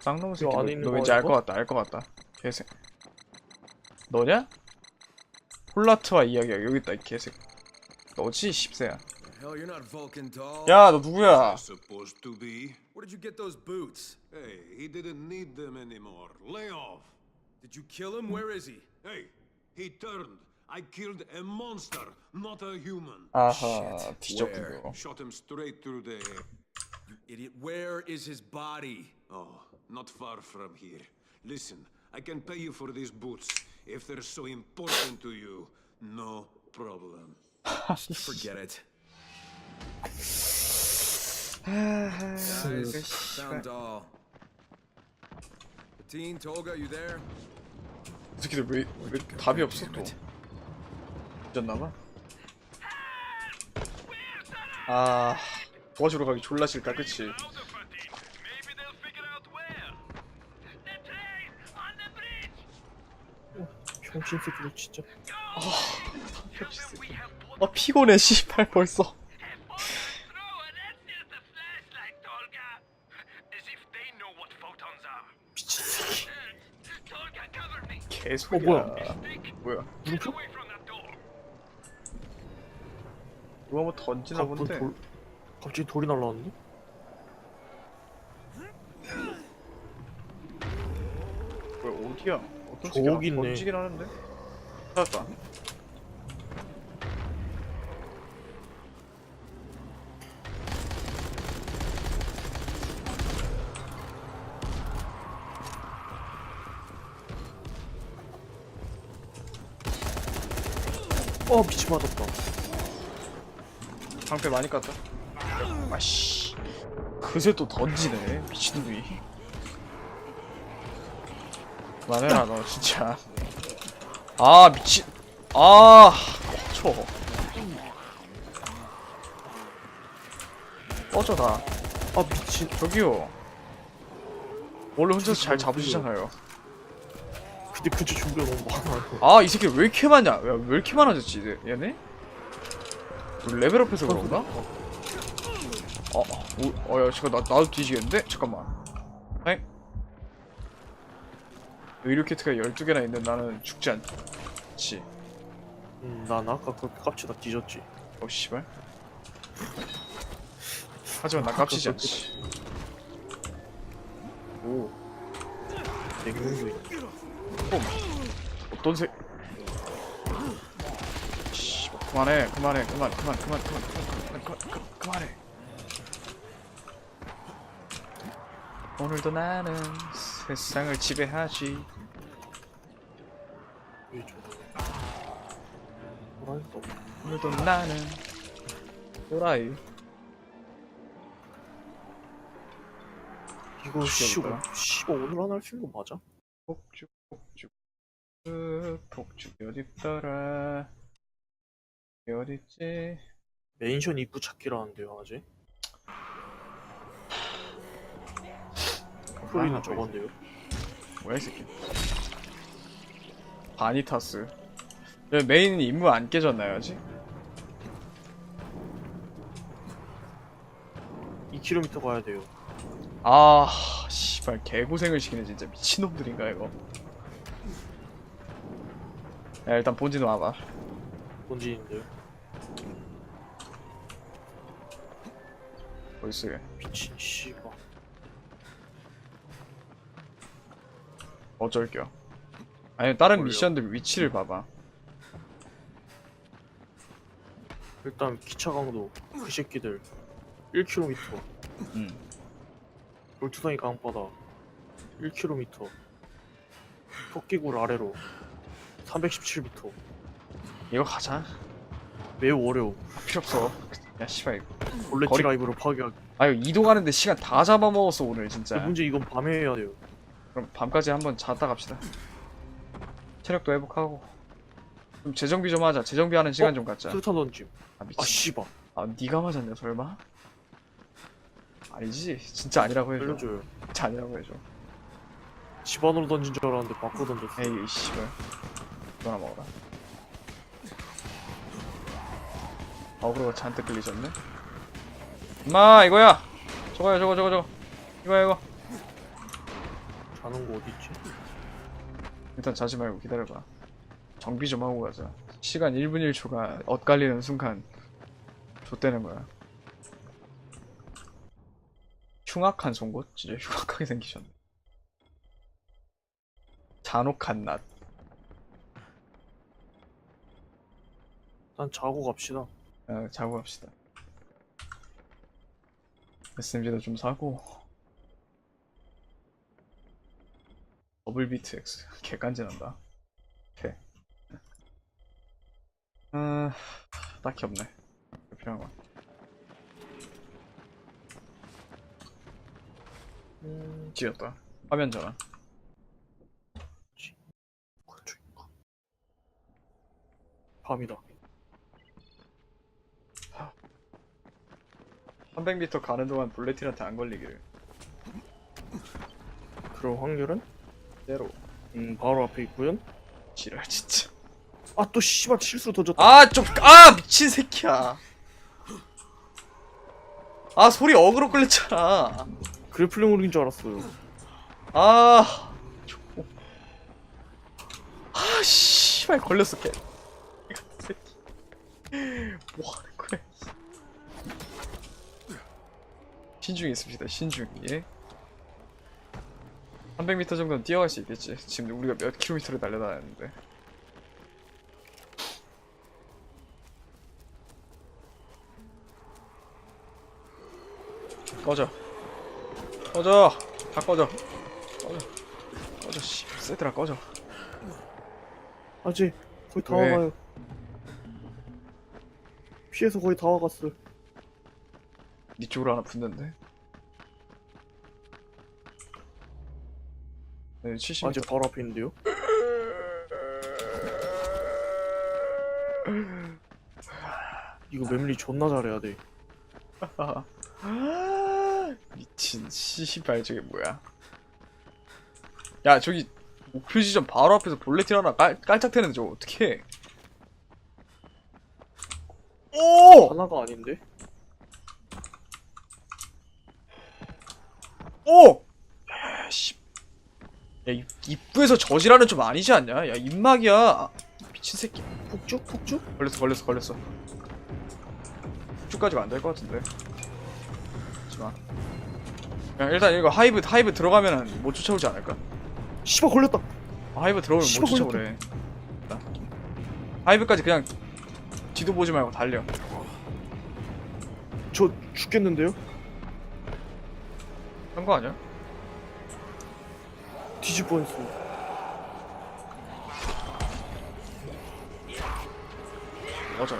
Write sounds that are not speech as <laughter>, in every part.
쌍놈 새끼 너, 안에 있는 너거 왠지 알 이거? 것 같다 알 것 같다 개새 너냐? 폴라트와 이야기야 여기 있다 이 개새 너지 십세야 Hell, you're not Vulcan doll. 야 너 누구야 Supposed to be? Where did you get those boots? Hey, he didn't need them anymore. Lay off. Did you kill him? Where is he? Hey, he turned. I killed a monster, not a human. 아하 Shit. 뒤졌군 Where? 그거 Shot him straight through the. Idiot. Where is his body? Oh, not far from here. Listen, I can pay you for these boots. If they're so important to you, no problem. Forget it. Guys, found doll. Teen, Tolga, you there? 이 새끼들 왜, 왜 답이 없어 또 뒤졌나봐 아 도와주러 가기 졸라 싫다 그치 병신 새끼들 진짜. 아, 병신 새끼. 아 피곤해 씨발 벌써. 미친 새끼. 계속 어, 뭐야? 뭐야? 누구죠? 누가 뭐 던지나 갑자기 본데. 돌, 갑자기 돌이 날라왔는데? 뭐야 어디야? 저기 있네. 던지긴 하는데? 찾았다. 어 미친 맞았다. 방패 많이 깠다. 아씨. 그새 또 던지네 미친놈이 그만해라 너 진짜 아 미친 아 쳐. 꺼져 다 아 미친 저기요 원래 혼자서 잘 잡으시잖아요 근데 근처 준비가 너무 많아요 아이 새끼 왜 이렇게 많냐 야, 왜 이렇게 많아졌지 얘네? 우리 레벨업해서 그런가? 어, 어, 어, 야, 잠깐, 나, 나도 뒤지겠는데? 잠깐만. 의료 키트가 12개나 있는데 나는 죽지 않지. 음 난 아까 그렇게 깝치다 뒤졌지 어, 씨발. 하지만 나 깝치지 않지. 오, 냉동도 있네 어떤 새... 씨, 그만해, 그만해, 그만, 그만, 그만, 그만, 그만, 그만, 그만, 그만, 그만해. 오늘도 나는 세상을 지배하지. 오늘도 나는 또라이. 이거? 씨발 씨발 오늘 하나 할수 있는 거 맞아? 폭죽, 폭죽, 으, 폭죽이 어딨더라? 어딨지? 맨션 입구 찾기라는데요 아직? 소리는 하고 저건데요? 뭐야 이 새끼. 바니타스. 여기 메인 임무 안 깨졌나요 아직? 2km 가야 돼요. 아 씨발 개고생을 시키네 진짜. 미친놈들인가 이거. 야 일단 본진 와봐. 본진인데요? 얘 미친 씨발 어쩔 겨 아니 다른? 미션들 위치를 봐봐. 일단 기차 강도 그 새끼들. 1km 음. 돌투성이 강바다. 1km 토끼굴 아래로. 317m 이거 가자. 매우 어려움 필요 없어. 야 씨발 이거. 볼레트 거리- 라이브로 파괴하기. 아 이거 이동하는데 시간 다 잡아먹었어 오늘 진짜. 문제 이건 밤에 해야 돼요 그럼 밤까지 한번 잤다 갑시다. 체력도 회복하고. 좀 재정비 좀 하자. 재정비하는 시간 어? 좀 갖자. 수류탄 던짐 아아 미친. 씨발 아 네가 맞았냐 설마? 아니지. 진짜 아니라고 해줘. 알려줘요 진짜 아니라고 해줘. 집 안으로 던진 줄 알았는데 밖으로 던졌어 에이 씨발. 이거나 먹어라. 어그로가 잔뜩 끌리셨네. 임마 이거야. 저거야 저거 저거 저거. 이거야 이거. 자는 거 어디 있지? 일단 자지 말고 기다려봐. 정비 좀 하고 가자. 시간 1분 1초가 엇갈리는 순간 좆되는 거야. 흉악한 송곳? 진짜 흉악하게 생기셨네. 잔혹한 낫. 난 자고 갑시다. 아, 자고 갑시다. SMG도 좀 사고. 더블 비트 X. 개간지난다. 오케이. 아, 딱히 없네. 필요한 건. 음, 지렸다. 화면 전환. 밤이다. 300m 가는 동안 볼레틴한테 안 걸리기를. 그럴 확률은? 제로. 음, 바로 앞에 있고요. 지랄, 진짜. 아, 또 씨발 실수로 던졌다. 아, 좀, 아, 미친 새끼야. 아, 소리 어그로 끌렸잖아. 그래플링 우린 줄 알았어요. 아, 조- 아, 씨발 걸렸어 같은 새끼. 뭐 하는 거야? 신중히 있읍시다. 신중히. 300m 정도는 뛰어갈 수 있겠지. 지금 우리가 몇 킬로미터를 날려다녔는데. 꺼져. 꺼져. 다 꺼져. 꺼져. 꺼져. 씨, 새들아 꺼져. 아직 거의 다 왜? 와가요. 피해서 거의 다 와갔어. 니 쪽으로 하나 붙는데. 네, 70m. 아직 바로 앞에 있는데요. 이거 맵리 존나 잘해야 돼. 아, <laughs> 미친 씨발 저게 뭐야? 야 저기 목표 지점 바로 앞에서 볼레틴 하나 깔, 깔짝대는데 저거 어떻게? 오! 하나가 아닌데? 오! 입, 입구에서 저지라는 좀 아니지 않냐? 야, 입막이야. 미친 새끼. 폭죽? 폭죽? 걸렸어, 걸렸어, 걸렸어. 쭉까지가 안 될 것 같은데. 하지마. 야, 일단 이거 하이브, 하이브 들어가면은 못 쫓아오지 않을까? 씨발 걸렸다. 아, 하이브 들어오면 못 씨발, 쫓아오래. 자. 하이브까지 그냥 뒤도 보지 말고 달려. 저 죽겠는데요? 한 거 아니야? 뒤질 뻔했어. 맞아.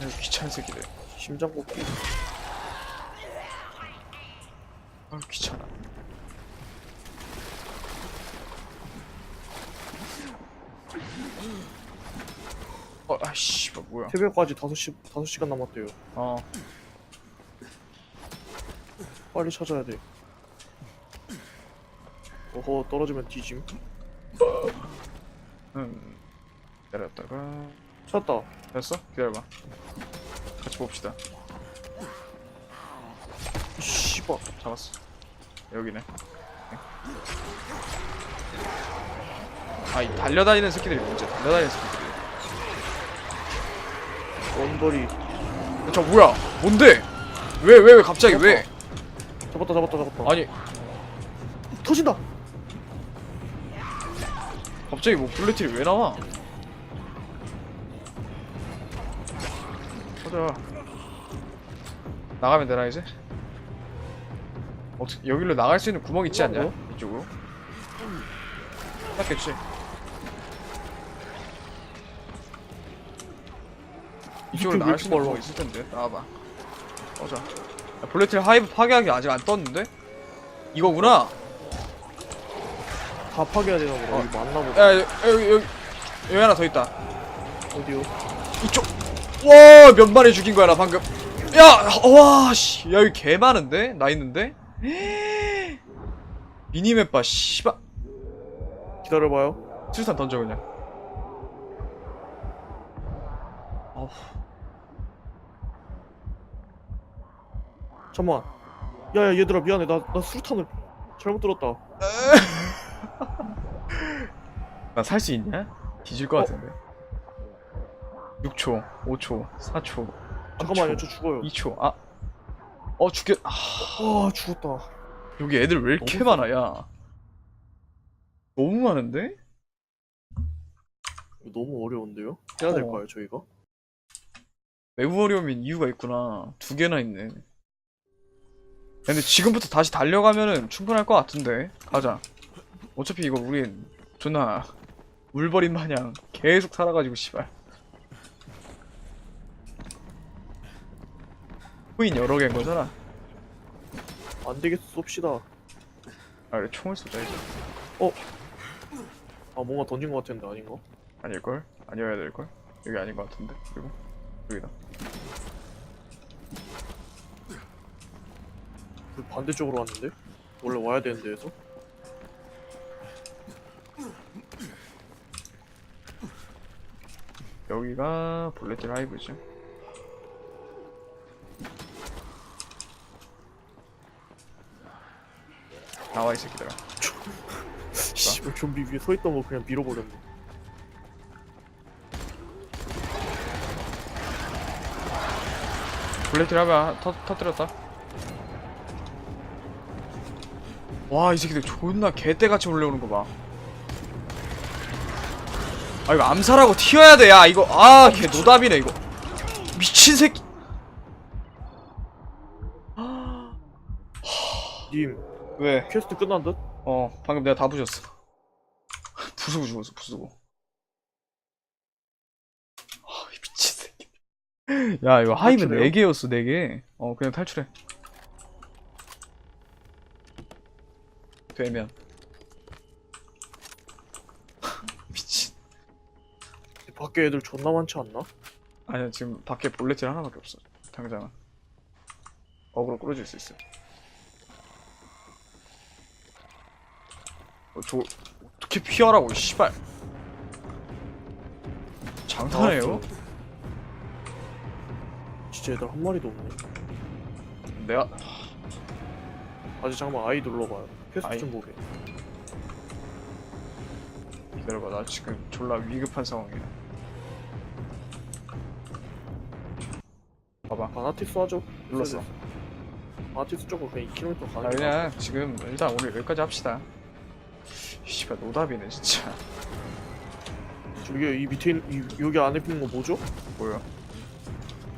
아유, 귀찮은 새끼들. 심장 꺾기. 아 귀찮아. 어, 아씨, 뭐 뭐야? 새벽까지 5시 5시간 남았대요. 어, 빨리 찾아야 돼. 어허 떨어지면 뒤짐. 음, 기다렸다가 찾았다. 됐어? 기다려봐. 같이 봅시다. 이 씨발. 잡았어. 여기네. 아, 이 달려다니는 새끼들이 문제. 달려다니는 새끼들이. 원거리. 저 뭐야? 뭔데? 왜 왜 왜 갑자기 왜? 잡았다 잡았다 잡았다. 아니 터진다. 갑자기 뭐 블루틸이 왜 나와? 가자. 나가면 되나 이제? 어떻게 여기로 나갈 수 있는 구멍 있지 않냐? 뭐야? 이쪽으로? 낫겠지. 이쪽으로 나갈 왜수 있는 빨라? 있을 텐데. 나와봐. 야, 블루틸 하이브 파괴하기 아직 안 떴는데? 이거구나. 다 파괴해야 되나 보다. 어. 여기 맞나 보다. 야 여기 여기 여기, 여기 하나 더 있다. 어디요? 이쪽 와 몇 마리 죽인 거야 나 방금 야 와 씨 야 여기 개 많은데 나 있는데 미니맵 봐 씨발 기다려봐요. 수류탄 던져 그냥 어우 잠만. 야야 얘들아 미안해 나 나 수류탄을 잘못 들었다. <laughs> 나 살 수 있냐? 뒤질 것 같은데 6초 5초 4초 잠깐만요 저 죽어요. 2초 아 어 죽겠 아, 와 죽었다. 여기 애들 왜 이렇게 너무 많아 야 너무 많은데? 이거 너무 어려운데요? 해야 어. 될까요 저희가? 매우 어려움인 이유가 있구나 두 개나 있네 근데 지금부터 다시 달려가면은 충분할 것 같은데 가자 어차피 이거 우린 존나 물버린 마냥 계속 살아가지고 씨발 코인 여러 개인 거잖아 안 되겠어 쏩시다. 아 그래 총을 쏘자 이제 아 뭔가 던진 것 같은데 아닌가? 아닐걸? 아니어야 될걸? 여기 아닌 것 같은데 그리고 여기다 반대쪽으로 왔는데? 원래 와야 되는 데 에서? 여기가 볼레트 라이브죠 나와 이 새끼들아 <laughs> 씨발 좀비 위에 서 있던 거 그냥 밀어버렸네. 블랙 드라이브 터, 터뜨렸다 와 이 새끼들 존나 개떼같이 몰려오는 거 봐. 아 이거 암살하고 튀어야 돼 야 이거 아걔 노답이네 이거. 미친 새끼. 님. 왜? 퀘스트 끝난 듯? 어 방금 내가 다 부셨어. <laughs> 부수고 죽었어 부수고. 아 미친 새끼. <laughs> 야 이거 하이브 탈출해요? 4개였어 4개. 어 그냥 탈출해 되면 <laughs> 미친 밖에 애들 존나 많지 않나? 아니야 지금 밖에 볼레질 하나밖에 없어 당장은 어그로 끌어줄 수 있어 어, 저 어떻게 피하라고 씨발 장난해요? 진짜 애들 한 마리도 없네. 내가 아직 잠깐만 아이 눌러봐요. 퀘스트 아이? 좀 보게. 기다려봐 나 지금 졸라 위급한 상황이야 봐봐 바나티스 하죠? 눌렀어 바나티스 쪽으로 그냥 2km 아 가니까. 그냥 지금 일단 우리 여기까지 합시다 씨발 노답이네 진짜 저기 이 밑에 있는 이, 여기 안에 있는 거 뭐죠? 뭐야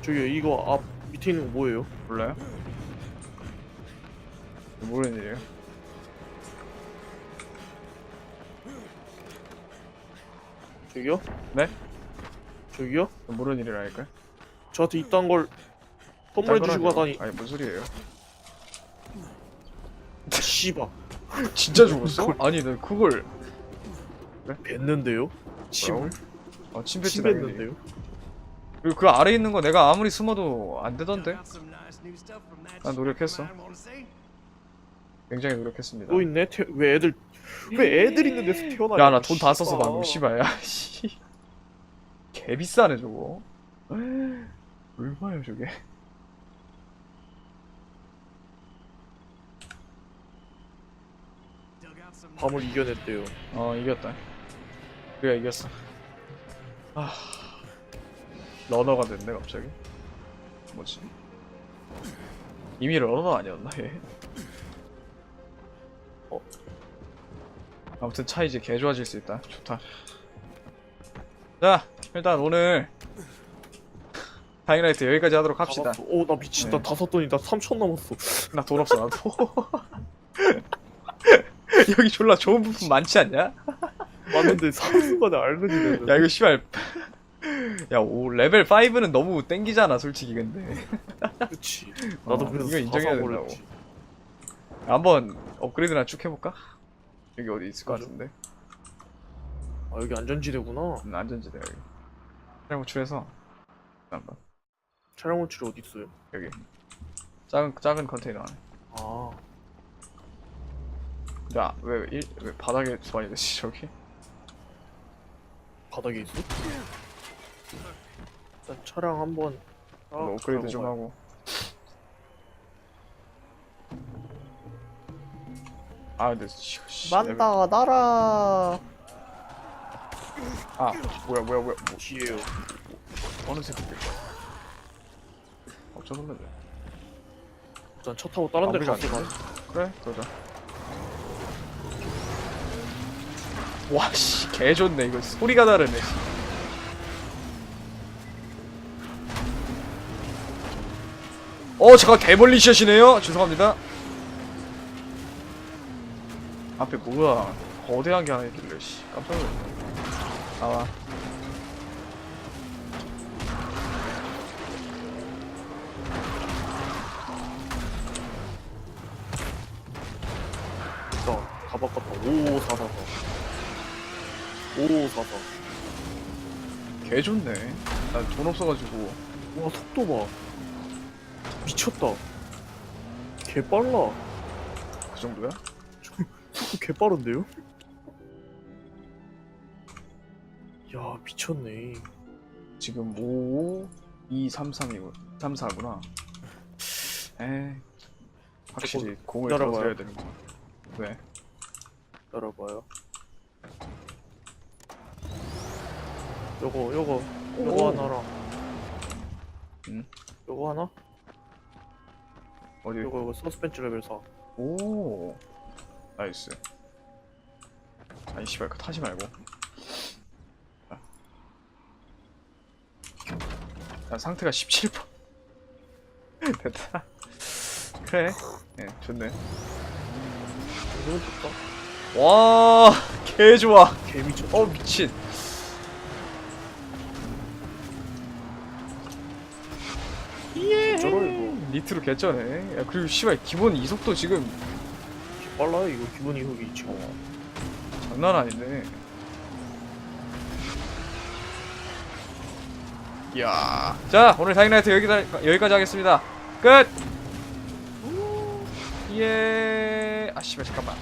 저기 이거 앞 밑에 있는 거 뭐예요? 몰라요? 모르는 일이에요 저기요? 네? 저기요? 모르는 일이라니까요 저한테 이딴 걸 선물해 주시고 가다니 아니 뭔 소리예요 씨바 <laughs> 진짜 죽었어? 아니 나 그걸 뵀는데요? 침을? 어 침패치 침 뵀는데요? 그리고 그 아래 있는 거 내가 아무리 숨어도 안 되던데 난 노력했어 굉장히 노력했습니다. 또 있네? 태... 왜 애들 왜 애들 있는 데서 태어나 야 나 돈다 썼어 방금 씨발. 야씨. 개 비싸네 저거. 얼마야 저게? 밤을 이겨냈대요. 어 이겼다. 우리가 이겼어. 아. 러너가 됐네 갑자기. 뭐지? 이미 러너 아니었나 얘 어. 아무튼 차 이제 개 좋아질 수 있다. 좋다. 자 일단 오늘 다잉라이트 여기까지 하도록 합시다. 오 나 미친 나 네. 다 샀더니 나 3천 남았어. 나 돈 없어 나도. <laughs> 여기 졸라 좋은 부품 많지 않냐? 맞는데 알른이 되는 야 이거 씨발. 야 오, 레벨 5는 너무 땡기잖아 솔직히 근데. 그치. 나도 어, 그래서 이거 인정해야 된다고. 한번 업그레이드나 쭉 해볼까? 여기 어디 있을 것 맞아. 같은데. 아 여기 안전지대구나. 음, 안전지대 여기. 차량 호출해서. 한번 차량 호출이 어디 있어요? 여기. 작은 작은 컨테이너 안에. 아. 야왜 왜, 왜 바닥에 소환이 됐지 저기? 바닥에 있어? 일단 차량 한번 뭐 업그레이드 좀 하고 아 근데 씨, 씨, 만다 나라. 아 뭐야 뭐야 뭐야 뭐, 뒤에요. 어느 새끼들 어쩌 놀래 일단 차 타고 다른 데로 갔어. 되네? 그래 그러자 와씨 개좋네 이거 소리가 다르네 씨. 어 잠깐 개멀리 샷이네요 죄송합니다 앞에 뭐야 거대한 게 하나 있길래 씨 깜짝 놀랐네 나와 자, 다 바꿨다. 5544. 5544. 개좋네 난돈 없어가지고 와, 속도 봐. 미쳤다. 개 빨라. 그 정도야? 속도 개 빠른데요? 야, 미쳤네. 지금 5 2 3 3이고 3 4구나. 에 확실히 공을 더 기다려봐요. 들여야 되는 거. 왜? 열어봐요. 요거, 요거, 오. 요거 하나랑. 응? 요거 하나? 어디? 요거, 요거 서스펜츠 레벨 4. 오 나이스. 아니 씨발 그거 타지 말고. 난 상태가 17%. <laughs> 됐다. 그래. 예, 좋네. 이거는 좋다. 와, 개 좋아. 개 미쳤다. 어 미친. 저러 이거. 니트로 개쩌네. 야 그리고 씨발 기본 이속도 지금 개 빨라요, 이거. 기본 이속이 지금. 장난 아닌데. 이야. 자 오늘 다이나이트 여기까지 여기까지 하겠습니다. 끝. 예. 아 씨발 잠깐만.